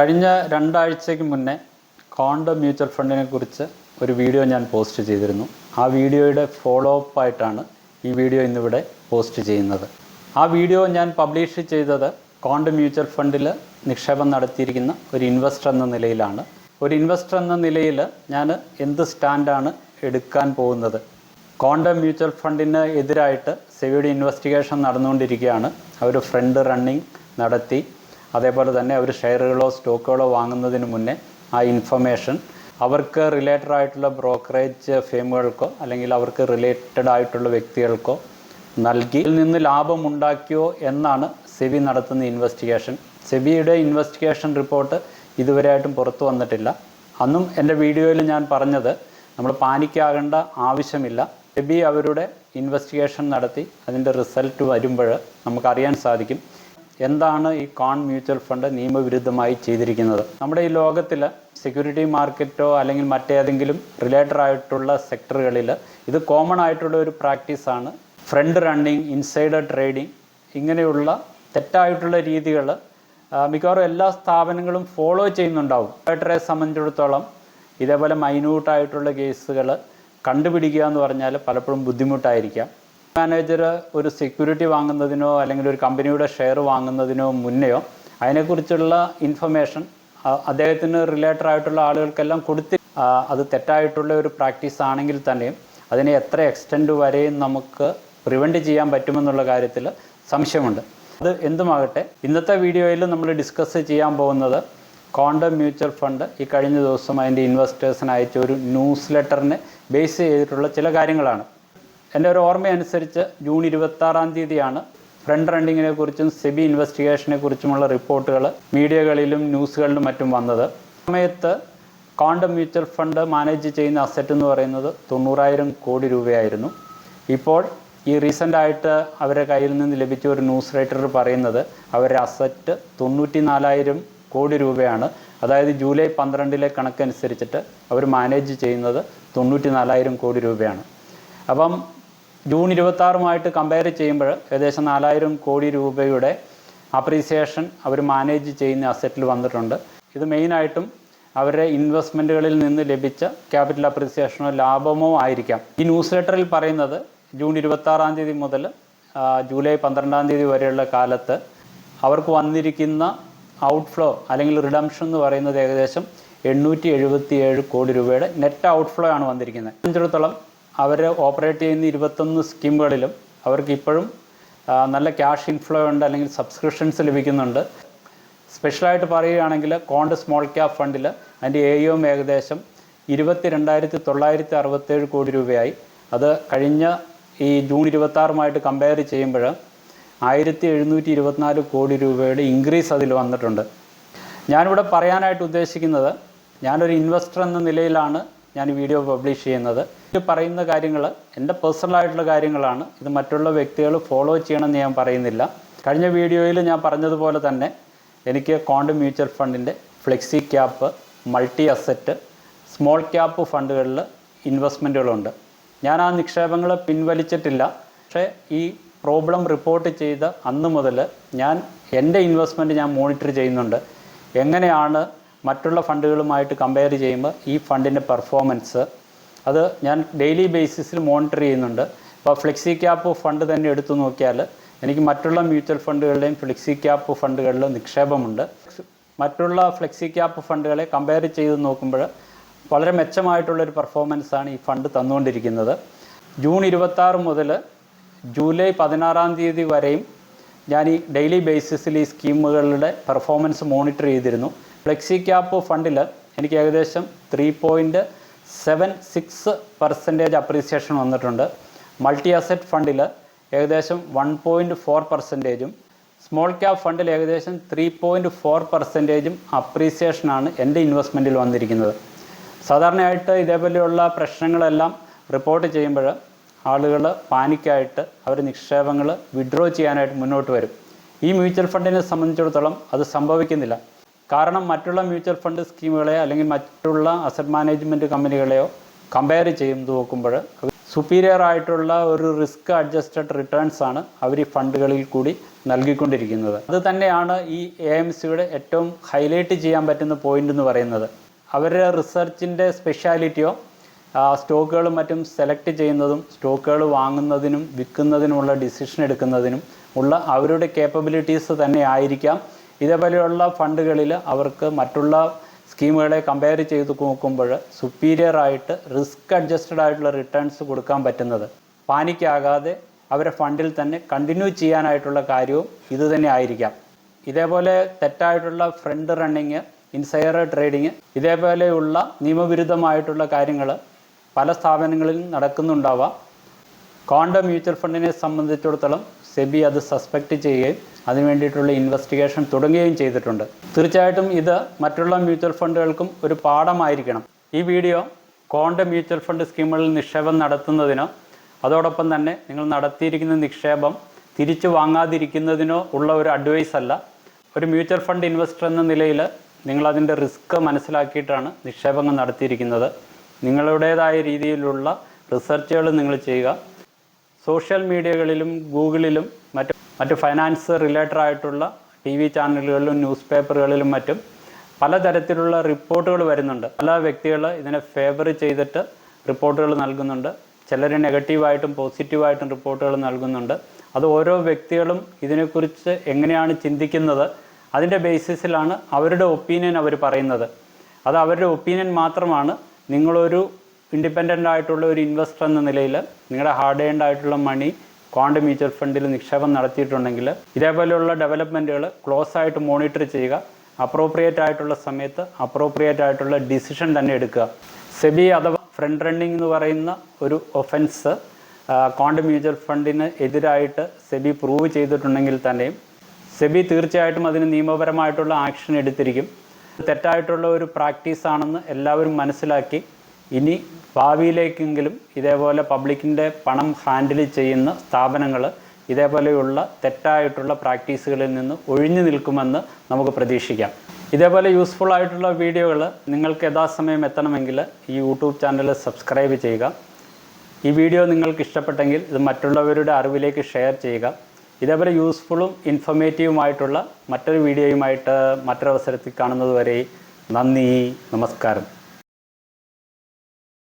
കഴിഞ്ഞ രണ്ടാഴ്ചയ്ക്ക് മുന്നേ condom mutual ഫണ്ടിനെ കുറിച്ച് ഒരു വീഡിയോ ഞാൻ പോസ്റ്റ് ചെയ്തിരുന്നു. ആ വീഡിയോയുടെ ഫോളോ അപ്പ് ആയിട്ടാണ് ഈ വീഡിയോ ഇന്നിവിടെ പോസ്റ്റ് ചെയ്യുന്നത്. ആ വീഡിയോ ഞാൻ പബ്ലിഷ് ചെയ്തത് കോണ്ട മ്യൂച്വൽ ഫണ്ടിൽ നിക്ഷേപം നടത്തിയിരിക്കുന്ന ഒരു ഇൻവെസ്റ്റർ എന്ന നിലയിലാണ്. ഒരു ഇൻവെസ്റ്റർ എന്ന നിലയിൽ ഞാൻ എന്ത് സ്റ്റാൻഡാണ് എടുക്കാൻ പോകുന്നത്? കോണ്ട മ്യൂച്വൽ ഫണ്ടിന് എതിരായിട്ട് സെവിയുടെ ഇൻവെസ്റ്റിഗേഷൻ നടന്നുകൊണ്ടിരിക്കുകയാണ്. അവർ ഫ്രണ്ട് റണ്ണിങ് നടത്തി അതേപോലെ തന്നെ അവർ ഷെയറുകളോ സ്റ്റോക്കുകളോ വാങ്ങുന്നതിന് മുന്നേ ആ ഇൻഫർമേഷൻ അവർക്ക് റിലേറ്റഡ് ആയിട്ടുള്ള ബ്രോക്കറേജ് ഫേമുകൾക്കോ അല്ലെങ്കിൽ അവർക്ക് റിലേറ്റഡ് ആയിട്ടുള്ള വ്യക്തികൾക്കോ നൽകി ഇതിൽ നിന്ന് ലാഭമുണ്ടാക്കിയോ എന്നാണ് സെബി നടത്തുന്ന ഇൻവെസ്റ്റിഗേഷൻ സെബിയുടെ ഇൻവെസ്റ്റിഗേഷൻ റിപ്പോർട്ട് ഇതുവരെയായിട്ടും പുറത്തു വന്നിട്ടില്ല. അന്നും എന്റെ വീഡിയോയിൽ ഞാൻ പറഞ്ഞത് നമ്മൾ പാനിക്കാകേണ്ട ആവശ്യമില്ല. സെബി അവരുടെ ഇൻവെസ്റ്റിഗേഷൻ നടത്തി അതിന്റെ റിസൾട്ട് വരുമ്പോൾ നമുക്കറിയാൻ സാധിക്കും. എന്താണ് ഈ കോൺ മ്യൂച്വൽ ഫണ്ട് നിയമവിരുദ്ധമായി ചെയ്തിരിക്കുന്നത്? നമ്മുടെ ഈ ലോകത്തിൽ സെക്യൂരിറ്റി മാർക്കറ്റോ അല്ലെങ്കിൽ മറ്റേതെങ്കിലും റിലേറ്റഡ് ആയിട്ടുള്ള സെക്ടറുകളിൽ ഇത് കോമൺ ആയിട്ടുള്ള ഒരു പ്രാക്ടീസാണ് ഫ്രണ്ട് റണ്ണിങ് ഇൻസൈഡർ ട്രേഡിംഗ് ഇങ്ങനെയുള്ള തെറ്റായിട്ടുള്ള രീതികൾ മിക്കവാറും എല്ലാ സ്ഥാപനങ്ങളും ഫോളോ ചെയ്യുന്നുണ്ടാവും. ട്രേഡറെ സംബന്ധിച്ചിടത്തോളം ഇതേപോലെ മൈന്യൂട്ടായിട്ടുള്ള കേസുകൾ കണ്ടുപിടിക്കുക എന്ന് പറഞ്ഞാൽ പലപ്പോഴും ബുദ്ധിമുട്ടായിരിക്കാം. മാനേജർ ഒരു സെക്യൂരിറ്റി വാങ്ങുന്നതിനോ അല്ലെങ്കിൽ ഒരു കമ്പനിയുടെ ഷെയർ വാങ്ങുന്നതിനോ മുന്നെയോ അതിനെക്കുറിച്ചുള്ള ഇൻഫർമേഷൻ അദ്ദേഹത്തിന് റിലേറ്റഡ് ആയിട്ടുള്ള ആളുകൾക്കെല്ലാം കൊടുത്തി അത് തെറ്റായിട്ടുള്ള ഒരു പ്രാക്ടീസ് ആണെങ്കിൽ തന്നെയും അതിനെ എത്ര എക്സ്റ്റെൻഡ് വരെയും നമുക്ക് പ്രിവെന്റ് ചെയ്യാൻ പറ്റുമെന്നുള്ള കാര്യത്തിൽ സംശയമുണ്ട്. അത് എന്തുമാകട്ടെ ഇന്നത്തെ വീഡിയോയിൽ നമ്മൾ ഡിസ്കസ് ചെയ്യാൻ പോകുന്നത് കോണ്ടം മ്യൂച്വൽ ഫണ്ട് ഈ കഴിഞ്ഞ ദിവസം അതിന്റെ ഇൻവെസ്റ്റേഴ്സിന് അയച്ച ഒരു ന്യൂസ് ലെറ്ററിനെ ബേസ് ചെയ്തിട്ടുള്ള ചില കാര്യങ്ങളാണ്. എന്റെ ഒരു ഓർമ്മയനുസരിച്ച് ജൂൺ ഇരുപത്താറാം തീയതിയാണ് ഫ്രണ്ട് റണ്ണിങ്ങിനെ കുറിച്ചും സെബി ഇൻവെസ്റ്റിഗേഷനെ കുറിച്ചുമുള്ള റിപ്പോർട്ടുകൾ മീഡിയകളിലും ന്യൂസുകളിലും മറ്റും വന്നത്. സമയത്ത് കോണ്ടം മ്യൂച്വൽ ഫണ്ട് മാനേജ് ചെയ്യുന്ന അസറ്റ് എന്ന് പറയുന്നത് തൊണ്ണൂറായിരം കോടി രൂപയായിരുന്നു. ഇപ്പോൾ ഈ റീസെന്റ് ആയിട്ട് അവരുടെ കയ്യിൽ നിന്ന് ലഭിച്ച ഒരു ന്യൂസ് റൈറ്റർ പറയുന്നത് അവരുടെ അസറ്റ് തൊണ്ണൂറ്റി നാലായിരം കോടി രൂപയാണ്. അതായത് ജൂലൈ പന്ത്രണ്ടിലെ കണക്കനുസരിച്ചിട്ട് അവർ മാനേജ് ചെയ്യുന്നത് തൊണ്ണൂറ്റി നാലായിരം കോടി രൂപയാണ്. അപ്പം ജൂൺ ഇരുപത്താറുമായിട്ട് കമ്പയർ ചെയ്യുമ്പോൾ ഏകദേശം നാലായിരം കോടി രൂപയുടെ അപ്രീസിയേഷൻ അവർ മാനേജ് ചെയ്യുന്ന അസറ്റിൽ വന്നിട്ടുണ്ട്. ഇത് മെയിനായിട്ടും അവരുടെ ഇൻവെസ്റ്റ്മെന്റുകളിൽ നിന്ന് ലഭിച്ച ക്യാപിറ്റൽ അപ്രീസിയേഷനോ ലാഭമോ ആയിരിക്കാം. ഈ ന്യൂസ് ലെറ്ററിൽ പറയുന്നത് ജൂൺ ഇരുപത്താറാം തീയതി മുതൽ ജൂലൈ പന്ത്രണ്ടാം തീയതി വരെയുള്ള കാലത്ത് അവർക്ക് വന്നിരിക്കുന്ന ഔട്ട്ഫ്ലോ അല്ലെങ്കിൽ റിഡംഷൻ എന്ന് പറയുന്നത് ഏകദേശം എണ്ണൂറ്റി എഴുപത്തി ഏഴ് കോടി രൂപയുടെ നെറ്റ് ഔട്ട്ഫ്ലോ ആണ് വന്നിരിക്കുന്നത്. സംബന്ധിച്ചിടത്തോളം അവർ ഓപ്പറേറ്റ് ചെയ്യുന്ന ഇരുപത്തൊന്ന് സ്കീമുകളിലും അവർക്ക് ഇപ്പോഴും നല്ല ക്യാഷ് ഇൻഫ്ലോ ഉണ്ട് അല്ലെങ്കിൽ സബ്സ്ക്രിപ്ഷൻസ് ലഭിക്കുന്നുണ്ട്. സ്പെഷ്യലായിട്ട് പറയുകയാണെങ്കിൽ കോണ്ട് സ്മോൾ ക്യാപ് ഫണ്ടിൽ അതിന്റെ എം ഏകദേശം ഇരുപത്തി രണ്ടായിരത്തി തൊള്ളായിരത്തി അറുപത്തേഴ് കോടി രൂപയായി. അത് കഴിഞ്ഞ ഈ ജൂൺ ഇരുപത്താറുമായിട്ട് കമ്പയർ ചെയ്യുമ്പോൾ ആയിരത്തി എഴുന്നൂറ്റി ഇരുപത്തിനാല് കോടി രൂപയുടെ ഇൻക്രീസ് അതിൽ വന്നിട്ടുണ്ട്. ഞാനിവിടെ പറയാനായിട്ട് ഉദ്ദേശിക്കുന്നത് ഞാനൊരു ഇൻവെസ്റ്റർ എന്ന നിലയിലാണ് ഞാൻ വീഡിയോ പബ്ലിഷ് ചെയ്യുന്നത്. പറയുന്ന കാര്യങ്ങൾ എന്റെ പേഴ്സണലായിട്ടുള്ള കാര്യങ്ങളാണ്. ഇത് മറ്റുള്ള വ്യക്തികൾ ഫോളോ ചെയ്യണമെന്ന് ഞാൻ പറയുന്നില്ല. കഴിഞ്ഞ വീഡിയോയിൽ ഞാൻ പറഞ്ഞതുപോലെ തന്നെ എനിക്ക് കോണ്ട് മ്യൂച്വൽ ഫണ്ടിന്റെ flexi cap multi asset small cap ഫണ്ടുകളിൽ ഇൻവെസ്റ്റ്മെന്റുകളുണ്ട്. ഞാൻ ആ നിക്ഷേപങ്ങൾ പിൻവലിച്ചിട്ടില്ല. പക്ഷേ ഈ പ്രോബ്ലം റിപ്പോർട്ട് ചെയ്ത അന്ന് മുതൽ ഞാൻ എന്റെ ഇൻവെസ്റ്റ്മെന്റ് ഞാൻ മോണിറ്റർ ചെയ്യുന്നുണ്ട്. എങ്ങനെയാണ് മറ്റുള്ള ഫണ്ടുകളുമായിട്ട് കമ്പയർ ചെയ്യുമ്പോൾ ഈ ഫണ്ടിന്റെ പെർഫോമൻസ് അത് ഞാൻ ഡെയിലി ബേസിസിൽ മോണിറ്റർ ചെയ്യുന്നുണ്ട്. ഇപ്പോൾ ഫ്ലെക്സി ക്യാപ്പ് ഫണ്ട് തന്നെ എടുത്തു നോക്കിയാൽ എനിക്ക് മറ്റുള്ള മ്യൂച്വൽ ഫണ്ടുകളുടെയും ഫ്ലെക്സി ക്യാപ്പ് ഫണ്ടുകളിൽ നിക്ഷേപമുണ്ട്. മറ്റുള്ള ഫ്ലെക്സി ക്യാപ്പ് ഫണ്ടുകളെ കമ്പയർ ചെയ്ത് നോക്കുമ്പോൾ വളരെ മെച്ചമായിട്ടുള്ളൊരു പെർഫോമൻസാണ് ഈ ഫണ്ട് തന്നുകൊണ്ടിരിക്കുന്നത്. ജൂൺ ഇരുപത്താറ് മുതൽ ജൂലൈ പതിനാറാം തീയതി വരെയും ഞാൻ ഈ ഡെയിലി ബേസിസിൽ ഈ സ്കീമുകളുടെ പെർഫോമൻസ് മോണിറ്റർ ചെയ്തിരുന്നു. ഫ്ലെക്സി ക്യാപ്പ് ഫണ്ടിൽ എനിക്ക് ഏകദേശം three point seven six percentage appreciation വന്നിട്ടുണ്ട്. മൾട്ടി അസറ്റ് ഫണ്ടിൽ ഏകദേശം വൺ പോയിന്റ് ഫോർ പെർസെന്റേജും സ്മോൾ ക്യാപ് ഫണ്ടിൽ ഏകദേശം ത്രീ പോയിന്റ് ഫോർ പെർസെന്റേജും അപ്രീസിയേഷനാണ് എന്റെ ഇൻവെസ്റ്റ്മെന്റിൽ വന്നിരിക്കുന്നത്. സാധാരണയായിട്ട് ഇതേപോലെയുള്ള പ്രശ്നങ്ങളെല്ലാം റിപ്പോർട്ട് ചെയ്യുമ്പോൾ ആളുകൾ പാനിക്കായിട്ട് അവർ നിക്ഷേപങ്ങൾ വിഡ്രോ ചെയ്യാനായിട്ട് മുന്നോട്ട് വരും. ഈ മ്യൂച്വൽ ഫണ്ടിനെ സംബന്ധിച്ചിടത്തോളം അത് സംഭവിക്കുന്നില്ല. കാരണം മറ്റുള്ള മ്യൂച്വൽ ഫണ്ട് സ്കീമുകളെ അല്ലെങ്കിൽ മറ്റുള്ള അസറ്റ് മാനേജ്മെന്റ് കമ്പനികളെയോ കമ്പയർ ചെയ്ത് നോക്കുമ്പോൾ സുപ്പീരിയർ ആയിട്ടുള്ള ഒരു റിസ്ക് അഡ്ജസ്റ്റഡ് റിട്ടേൺസ് ആണ് അവർ ഈ ഫണ്ടുകളിൽ കൂടി നൽകിക്കൊണ്ടിരിക്കുന്നത്. അത് തന്നെയാണ് ഈ എ എം സിയുടെ ഏറ്റവും ഹൈലൈറ്റ് ചെയ്യാൻ പറ്റുന്ന പോയിന്റ് എന്ന് പറയുന്നത്. അവരുടെ റിസർച്ചിന്റെ സ്പെഷ്യാലിറ്റിയോ സ്റ്റോക്കുകളും മറ്റും സെലക്ട് ചെയ്യുന്നതും സ്റ്റോക്കുകൾ വാങ്ങുന്നതിനും വിൽക്കുന്നതിനുമുള്ള ഡിസിഷൻ എടുക്കുന്നതിനും ഉള്ള അവരുടെ കേപ്പബിലിറ്റീസ് തന്നെ ആയിരിക്കാം ഇതേപോലെയുള്ള ഫണ്ടുകളിൽ അവർക്ക് മറ്റുള്ള സ്കീമുകളെ കമ്പയർ ചെയ്ത് നോക്കുമ്പോൾ സുപ്പീരിയർ ആയിട്ട് റിസ്ക് അഡ്ജസ്റ്റഡ് ആയിട്ടുള്ള റിട്ടേൺസ് കൊടുക്കാൻ പറ്റുന്നത്. പാനിക്കാകാതെ അവരെ ഫണ്ടിൽ തന്നെ കണ്ടിന്യൂ ചെയ്യാനായിട്ടുള്ള കാര്യവും ഇത് തന്നെ ആയിരിക്കാം. ഇതേപോലെ തെറ്റായിട്ടുള്ള ഫ്രണ്ട് റണ്ണിങ് ഇൻസൈർ ട്രേഡിങ് ഇതേപോലെയുള്ള നിയമവിരുദ്ധമായിട്ടുള്ള കാര്യങ്ങൾ പല സ്ഥാപനങ്ങളിൽ നടക്കുന്നുണ്ടാവാം. കോണ്ട മ്യൂച്വൽ ഫണ്ടിനെ സംബന്ധിച്ചിടത്തോളം സെബി അത് സസ്പെക്റ്റ് ചെയ്യുകയും അതിനു വേണ്ടിയിട്ടുള്ള ഇൻവെസ്റ്റിഗേഷൻ തുടങ്ങുകയും ചെയ്തിട്ടുണ്ട്. തീർച്ചയായിട്ടും ഇത് മറ്റുള്ള മ്യൂച്വൽ ഫണ്ടുകൾക്കും ഒരു പാഠമായിരിക്കണം. ഈ വീഡിയോ കോണ്ട മ്യൂച്വൽ ഫണ്ട് സ്കീമുകളിൽ നിക്ഷേപം നടത്തുന്നതിനോ അതോടൊപ്പം തന്നെ നിങ്ങൾ നടത്തിയിരിക്കുന്ന നിക്ഷേപം തിരിച്ചു വാങ്ങാതിരിക്കുന്നതിനോ ഉള്ള ഒരു അഡ്വൈസ് അല്ല. ഒരു മ്യൂച്വൽ ഫണ്ട് ഇൻവെസ്റ്റർ എന്ന നിലയിൽ നിങ്ങളതിന്റെ റിസ്ക് മനസ്സിലാക്കിയിട്ടാണ് നിക്ഷേപങ്ങൾ നടത്തിയിരിക്കുന്നത്. നിങ്ങളുടേതായ രീതിയിലുള്ള റിസർച്ചുകൾ നിങ്ങൾ ചെയ്യുക. സോഷ്യൽ മീഡിയകളിലും ഗൂഗിളിലും മറ്റ് മറ്റ് ഫൈനാൻസ് റിലേറ്റഡ് ആയിട്ടുള്ള ടി വി ചാനലുകളിലും ന്യൂസ് പേപ്പറുകളിലും മറ്റും പലതരത്തിലുള്ള റിപ്പോർട്ടുകൾ വരുന്നുണ്ട്. പല വ്യക്തികൾ ഇതിനെ ഫേവർ ചെയ്തിട്ട് റിപ്പോർട്ടുകൾ നൽകുന്നുണ്ട്. ചിലർ നെഗറ്റീവായിട്ടും പോസിറ്റീവായിട്ടും റിപ്പോർട്ടുകൾ നൽകുന്നുണ്ട്. അത് ഓരോ വ്യക്തികളും ഇതിനെക്കുറിച്ച് എങ്ങനെയാണ് ചിന്തിക്കുന്നത്? അതിന്റെ ബേസിസിലാണ് അവരുടെ ഒപ്പീനിയൻ അവർ പറയുന്നത്. അത് അവരുടെ ഒപ്പീനിയൻ മാത്രമാണ് നിങ്ങളൊരു ഇൻഡിപെൻഡന്റ് ആയിട്ടുള്ള ഒരു ഇൻവെസ്റ്റർ എന്ന നിലയിൽ നിങ്ങളുടെ ഹാർഡ് ഏൺഡ് ആയിട്ടുള്ള മണി കോണ്ട് മ്യൂച്വൽ ഫണ്ടിൽ നിക്ഷേപം നടത്തിയിട്ടുണ്ടെങ്കിൽ ഇതേപോലെയുള്ള ഡെവലപ്മെന്റുകൾ ക്ലോസ് ആയിട്ട് മോണിറ്റർ ചെയ്യുക അപ്രോപ്രിയേറ്റ് ആയിട്ടുള്ള സമയത്ത് അപ്രോപ്രിയേറ്റ് ആയിട്ടുള്ള ഡിസിഷൻ തന്നെ എടുക്കുക. സെബി അഥവാ ഫ്രണ്ട് റണ്ണിംഗ് എന്ന് പറയുന്ന ഒരു ഒഫൻസ് കോണ്ട് മ്യൂച്വൽ ഫണ്ടിന് എതിരായിട്ട് സെബി പ്രൂവ് ചെയ്തിട്ടുണ്ടെങ്കിൽ തന്നെയും സെബി തീർച്ചയായിട്ടും അതിന് നിയമപരമായിട്ടുള്ള ആക്ഷൻ എടുത്തിരിക്കും. തെറ്റായിട്ടുള്ള ഒരു പ്രാക്ടീസ് ആണെന്ന് എല്ലാവരും മനസ്സിലാക്കി ഇനി ഭാവിയിലേക്കെങ്കിലും ഇതേപോലെ പബ്ലിക്കിന്റെ പണം ഹാൻഡിൽ ചെയ്യുന്ന സ്ഥാപനങ്ങൾ ഇതേപോലെയുള്ള തെറ്റായിട്ടുള്ള പ്രാക്ടീസുകളിൽ നിന്ന് ഒഴിഞ്ഞു നിൽക്കുമെന്ന് നമുക്ക് പ്രതീക്ഷിക്കാം. ഇതേപോലെ യൂസ്ഫുൾ ആയിട്ടുള്ള വീഡിയോകൾ നിങ്ങൾക്ക് യഥാസമയം എത്തണമെങ്കിൽ ഈ യൂട്യൂബ് ചാനൽ സബ്സ്ക്രൈബ് ചെയ്യുക. ഈ വീഡിയോ നിങ്ങൾക്ക് ഇഷ്ടപ്പെട്ടെങ്കിൽ ഇത് മറ്റുള്ളവരുടെ അറിവിലേക്ക് ഷെയർ ചെയ്യുക. ഇതേപോലെ യൂസ്ഫുള്ളും ഇൻഫർമേറ്റീവുമായിട്ടുള്ള മറ്റൊരു വീഡിയോയുമായിട്ട് മറ്റൊരവസരത്തിൽ കാണുന്നതുവരെ നന്ദി നമസ്കാരം.